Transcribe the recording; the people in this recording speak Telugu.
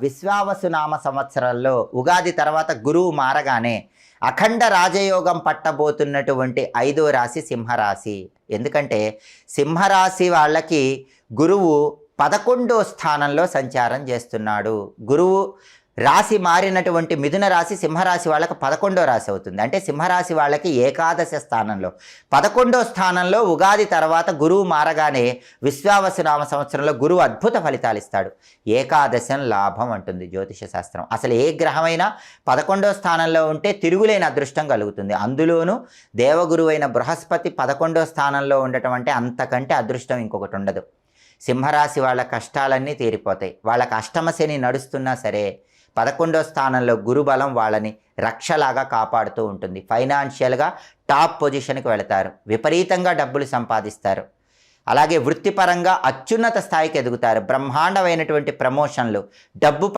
విశ్వావసునామ సంవత్సరంలో ఉగాది తర్వాత గురువు మారగానే అఖండ రాజయోగం పట్టబోతున్నటువంటి ఐదో రాశి సింహరాశి. ఎందుకంటే సింహరాశి వాళ్ళకి గురువు పదకొండో స్థానంలో సంచారం చేస్తున్నాడు. గురువు రాశి మారినటువంటి మిథున రాశి సింహరాశి వాళ్ళకి పదకొండో రాశి అవుతుంది. అంటే సింహరాశి వాళ్ళకి ఏకాదశ స్థానంలో. పదకొండో స్థానంలో ఉగాది తర్వాత గురువు మారగానే విశ్వావసునామ సంవత్సరంలో గురువు అద్భుత ఫలితాలు ఇస్తాడు. ఏకాదశం లాభం అంటుంది జ్యోతిష శాస్త్రం. అసలు ఏ గ్రహమైనా పదకొండో స్థానంలో ఉంటే తిరుగులేని అదృష్టం కలుగుతుంది. అందులోనూ దేవగురువైన బృహస్పతి పదకొండో స్థానంలో ఉండటం అంటే అంతకంటే అదృష్టం ఇంకొకటి ఉండదు. సింహరాశి వాళ్ళ కష్టాలన్నీ తీరిపోతాయి. వాళ్ళకి అష్టమ శని నడుస్తున్నా సరే పదకొండో స్థానంలో గురుబలం వాళ్ళని రక్షలాగా కాపాడుతూ ఉంటుంది. ఫైనాన్షియల్గా టాప్ పొజిషన్కి వెళతారు. విపరీతంగా డబ్బులు సంపాదిస్తారు. అలాగే వృత్తిపరంగా అత్యున్నత స్థాయికి ఎదుగుతారు. బ్రహ్మాండమైనటువంటి ప్రమోషన్లు డబ్బు